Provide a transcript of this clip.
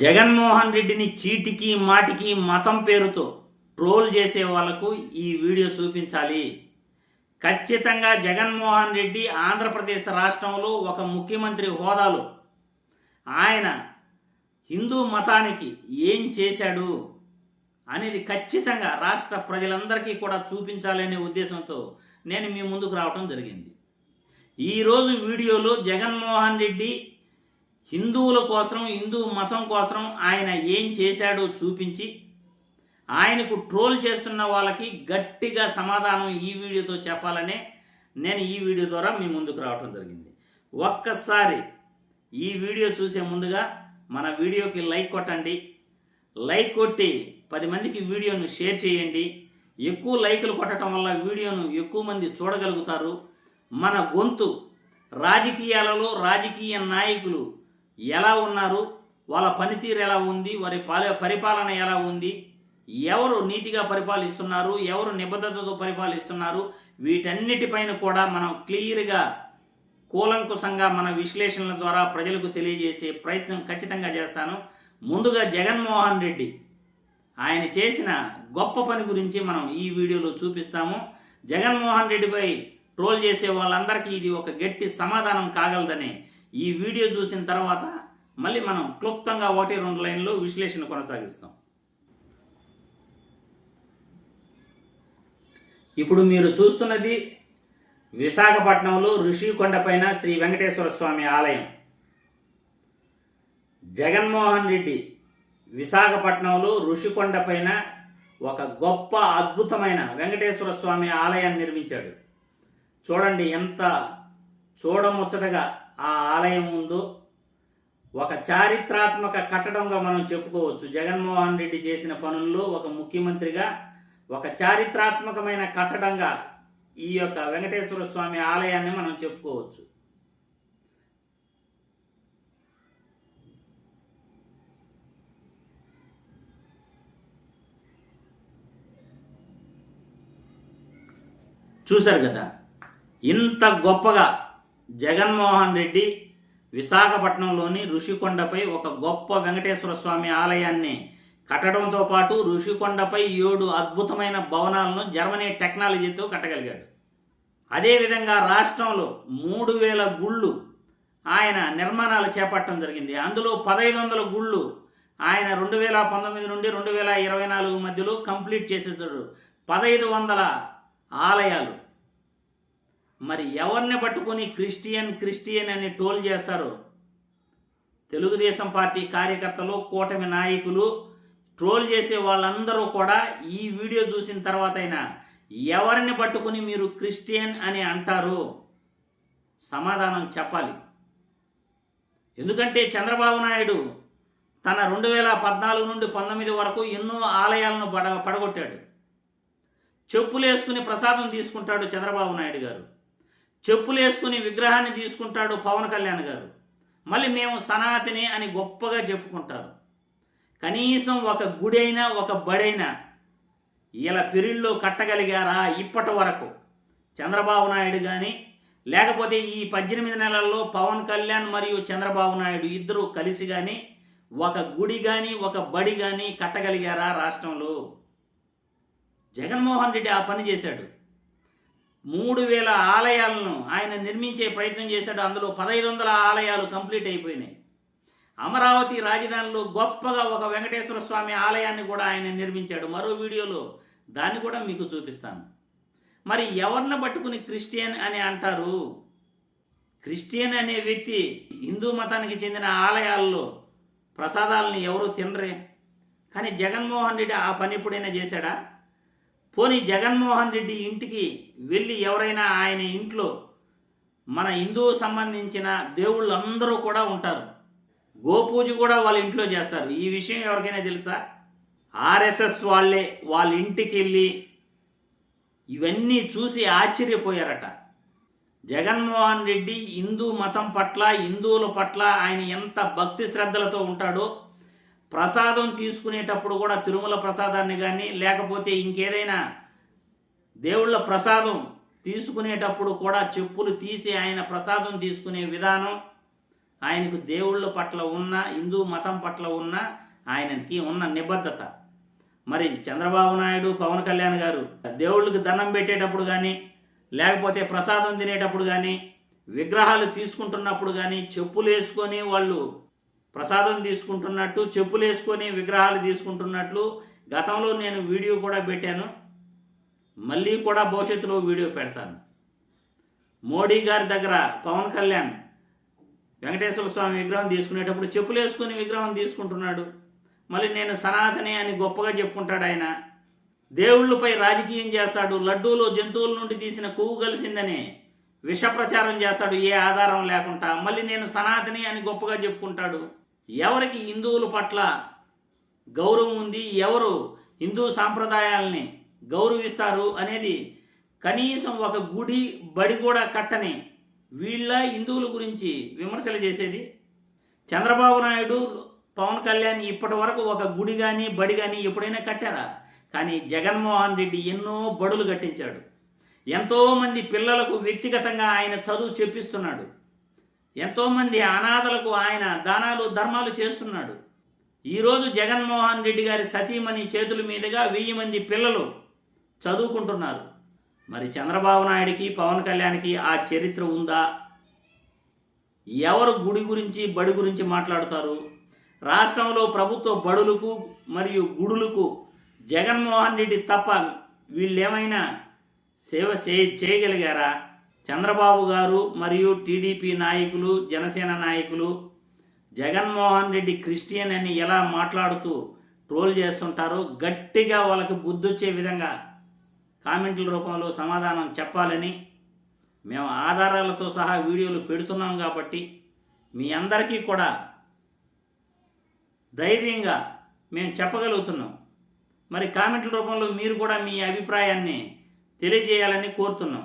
జగన్మోహన్ రెడ్డిని చీటికి మాటికి మతం పేరుతో ట్రోల్ చేసే వాళ్ళకు ఈ వీడియో చూపించాలి. ఖచ్చితంగా జగన్మోహన్ రెడ్డి ఆంధ్రప్రదేశ్ రాష్ట్రంలో ఒక ముఖ్యమంత్రి హోదాలో ఆయన హిందూ మతానికి ఏం చేశాడు అనేది ఖచ్చితంగా రాష్ట్ర ప్రజలందరికీ కూడా చూపించాలనే ఉద్దేశంతో నేను మీ ముందుకు రావటం జరిగింది. ఈరోజు వీడియోలో జగన్మోహన్ రెడ్డి హిందువుల కోసం హిందూ మతం కోసం ఆయన ఏం చేశాడో చూపించి ఆయనకు ట్రోల్ చేస్తున్న వాళ్ళకి గట్టిగా సమాధానం ఈ వీడియోతో చెప్పాలనే నేను ఈ వీడియో ద్వారా మీ ముందుకు రావడం జరిగింది. ఒక్కసారి ఈ వీడియో చూసే ముందుగా మన వీడియోకి లైక్ కొట్టండి. లైక్ కొట్టి పది మందికి వీడియోను షేర్ చేయండి. ఎక్కువ లైకులు కొట్టడం వల్ల వీడియోను ఎక్కువ మంది చూడగలుగుతారు. మన గొంతు రాజకీయాలలో రాజకీయ నాయకులు ఎలా ఉన్నారు? వాళ్ళ పనితీరు ఎలా ఉంది? వారి పరిపాలన ఎలా ఉంది? ఎవరు నీతిగా పరిపాలిస్తున్నారు? ఎవరు నిబద్ధతతో పరిపాలిస్తున్నారు? వీటన్నిటిపైన కూడా మనం క్లియర్గా కూలంకుశంగా మన విశ్లేషణల ద్వారా ప్రజలకు తెలియజేసే ప్రయత్నం ఖచ్చితంగా చేస్తాను. ముందుగా జగన్మోహన్ రెడ్డి. ఆయన చేసిన గొప్ప పని గురించి మనం ఈ వీడియోలో చూపిస్తాము. జగన్మోహన్ రెడ్డిపై ట్రోల్ చేసే వాళ్ళందరికీ ఇది ఒక గట్టి సమాధానం కాగలదని ఈ వీడియో చూసిన తర్వాత మళ్ళీ మనం క్లుప్తంగా ఒకటి రెండు లైన్లో విశ్లేషణ కొనసాగిస్తాం. ఇప్పుడు మీరు చూస్తున్నది విశాఖపట్నంలో ఋషికొండపైన శ్రీ వెంకటేశ్వర స్వామి ఆలయం. జగన్మోహన్ రెడ్డి విశాఖపట్నంలో ఋషికొండపైన ఒక గొప్ప అద్భుతమైన వెంకటేశ్వర స్వామి ఆలయాన్ని నిర్మించాడు. చూడండి ఎంత చూడముచ్చటగా ఆ ఆలయం ఉందో ఒక చారిత్రాత్మక కట్టడంగా మనం చెప్పుకోవచ్చు. జగన్మోహన్ రెడ్డి చేసిన పనుల్లో ఒక ముఖ్యమంత్రిగా ఒక చారిత్రాత్మకమైన కట్టడంగా ఈ యొక్క వెంకటేశ్వర స్వామి ఆలయాన్ని మనం చెప్పుకోవచ్చు. చూశారు కదా? ఇంత గొప్పగా జగన్మోహన్ రెడ్డి విశాఖపట్నంలోని ఋషికొండపై ఒక గొప్ప వెంకటేశ్వర స్వామి ఆలయాన్ని కట్టడంతో పాటు ఋషికొండపై ఏడు అద్భుతమైన భవనాలను జర్మనీ టెక్నాలజీతో కట్టగలిగాడు. అదేవిధంగా రాష్ట్రంలో మూడు వేల గుళ్ళు ఆయన నిర్మాణాలు చేపట్టడం జరిగింది. అందులో పదహైదు వందల గుళ్ళు ఆయన రెండు వేల పంతొమ్మిది నుండి రెండు వేల ఇరవై నాలుగు మధ్యలో కంప్లీట్ చేసేసాడు. పదహైదు వందల ఆలయాలు. మరి ఎవరిని పట్టుకొని క్రిస్టియన్ క్రిస్టియన్ అని టోల్ చేస్తారు? తెలుగుదేశం పార్టీ కార్యకర్తలు కూటమి నాయకులు ట్రోల్ చేసే వాళ్ళందరూ కూడా ఈ వీడియో చూసిన తర్వాత అయినా ఎవరిని పట్టుకుని మీరు క్రిస్టియన్ అని అంటారు? సమాధానం చెప్పాలి. ఎందుకంటే చంద్రబాబు నాయుడు తన రెండు వేల పద్నాలుగు నుండి పంతొమ్మిది వరకు ఎన్నో ఆలయాలను పడ పడగొట్టాడు. చెప్పులు వేసుకుని ప్రసాదం తీసుకుంటాడు చంద్రబాబు నాయుడు గారు. చెప్పులు వేసుకుని విగ్రహాన్ని తీసుకుంటాడు పవన్ కళ్యాణ్ గారు. మళ్ళీ మేము సనాతిని అని గొప్పగా చెప్పుకుంటారు. కనీసం ఒక గుడైనా ఒక బడైనా ఇలా పెరిల్లో కట్టగలిగారా ఇప్పటి వరకు? చంద్రబాబు నాయుడు కానీ లేకపోతే ఈ పద్దెనిమిది నెలల్లో పవన్ కళ్యాణ్ మరియు చంద్రబాబు నాయుడు ఇద్దరు కలిసి కానీ ఒక గుడి కానీ ఒక బడి కానీ కట్టగలిగారా రాష్ట్రంలో? జగన్మోహన్ రెడ్డి ఆ పని చేశాడు. మూడు వేల ఆలయాలను ఆయన నిర్మించే ప్రయత్నం చేశాడు. అందులో పదహైదు వందల ఆలయాలు కంప్లీట్ అయిపోయినాయి. అమరావతి రాజధానిలో గొప్పగా ఒక వెంకటేశ్వర స్వామి ఆలయాన్ని కూడా ఆయన నిర్మించాడు. మరో వీడియోలో దాన్ని కూడా మీకు చూపిస్తాను. మరి ఎవరిని పట్టుకుని క్రిస్టియన్ అని అంటారు? క్రిస్టియన్ అనే వ్యక్తి హిందూ మతానికి చెందిన ఆలయాల్లో ప్రసాదాలని ఎవరు తినరే. కానీ జగన్మోహన్ రెడ్డి ఆ పని ఎప్పుడైనా చేశాడా? పోనీ జగన్మోహన్ రెడ్డి ఇంటికి వెళ్ళి ఎవరైనా ఆయన ఇంట్లో మన హిందూ సంబంధించిన దేవుళ్ళందరూ కూడా ఉంటారు. గోపూజ కూడా వాళ్ళ ఇంట్లో చేస్తారు. ఈ విషయం ఎవరికైనా తెలుసా? ఆర్ఎస్ఎస్ వాళ్ళే వాళ్ళ ఇంటికి వెళ్ళి ఇవన్నీ చూసి ఆశ్చర్యపోయారట. జగన్మోహన్ రెడ్డి హిందూ మతం పట్ల హిందువుల పట్ల ఆయన ఎంత భక్తి శ్రద్ధలతో ఉంటాడో ప్రసాదం తీసుకునేటప్పుడు కూడా తిరుమల ప్రసాదాన్ని కానీ లేకపోతే ఇంకేదైనా దేవుళ్ళ ప్రసాదం తీసుకునేటప్పుడు కూడా చెప్పులు తీసి ఆయన ప్రసాదం తీసుకునే విధానం ఆయనకు దేవుళ్ళ పట్ల ఉన్న హిందూ మతం పట్ల ఉన్న ఆయనకి ఉన్న నిబద్ధత. మరి చంద్రబాబు నాయుడు పవన్ కళ్యాణ్ గారు దేవుళ్ళకి దండం పెట్టేటప్పుడు కానీ లేకపోతే ప్రసాదం తినేటప్పుడు కానీ విగ్రహాలు తీసుకుంటున్నప్పుడు కానీ చెప్పులు వేసుకొని వాళ్ళు ప్రసాదం తీసుకుంటున్నట్టు చెప్పులు వేసుకొని విగ్రహాలు తీసుకుంటున్నట్లు గతంలో నేను వీడియో కూడా పెట్టాను. మళ్ళీ కూడా భవిష్యత్తులో వీడియో పెడతాను. మోడీ గారి దగ్గర పవన్ కళ్యాణ్ వెంకటేశ్వర స్వామి విగ్రహం తీసుకునేటప్పుడు చెప్పులు వేసుకుని విగ్రహం తీసుకుంటున్నాడు. మళ్ళీ నేను సనాతని అని గొప్పగా చెప్పుకుంటాడు ఆయన. దేవుళ్ళపై రాజకీయం చేస్తాడు. లడ్డూలు జంతువుల నుండి తీసిన కొవ్వు కలిసిందని విష ప్రచారం చేస్తాడు. ఏ ఆధారం లేకుండా మళ్ళీ నేను సనాతని అని గొప్పగా చెప్పుకుంటాడు. ఎవరికి హిందువుల పట్ల గౌరవం ఉంది ఎవరు హిందూ సాంప్రదాయాలని గౌరవిస్తారు అనేది కనీసం ఒక గుడి బడి కూడా కట్టని వీళ్ళ హిందువుల గురించి విమర్శలు చేసేది చంద్రబాబు నాయుడు పవన్ కళ్యాణ్ ఇప్పటి వరకు ఒక గుడి కానీ బడి కానీ ఎప్పుడైనా కట్టారా? కానీ జగన్మోహన్ రెడ్డి ఎన్నో బడులు కట్టించాడు. ఎంతోమంది పిల్లలకు వ్యక్తిగతంగా ఆయన చదువు చెప్పిస్తున్నాడు. ఎంతోమంది అనాథలకు ఆయన దానాలు ధర్మాలు చేస్తున్నాడు. ఈరోజు జగన్మోహన్ రెడ్డి గారి సతీమణి చేతుల మీదుగా వెయ్యి మంది పిల్లలు చదువుకుంటున్నారు. మరి చంద్రబాబు నాయుడికి పవన్ కళ్యాణ్కి ఆ చరిత్ర ఉందా? ఎవరు గుడి గురించి బడి గురించి మాట్లాడుతారు? రాష్ట్రంలో ప్రభుత్వ బడులకు మరియు గుడులకు జగన్మోహన్ రెడ్డి తప్ప వీళ్ళేమైనా సేవ చేయగలిగారా? చంద్రబాబు గారు మరియు టీడీపీ నాయకులు జనసేన నాయకులు జగన్మోహన్ రెడ్డి క్రిస్టియన్ అని ఎలా మాట్లాడుతూ ట్రోల్ చేస్తుంటారో గట్టిగా వాళ్ళకి బుద్ధొచ్చే విధంగా కామెంట్ల రూపంలో సమాధానం చెప్పాలని మేము ఆధారాలతో సహా వీడియోలు పెడుతున్నాం కాబట్టి మీ అందరికీ కూడా ధైర్యంగా మేము చెప్పగలుగుతున్నాం. మరి కామెంట్ల రూపంలో మీరు కూడా మీ అభిప్రాయాన్ని తెలియజేయాలని కోరుతున్నాం.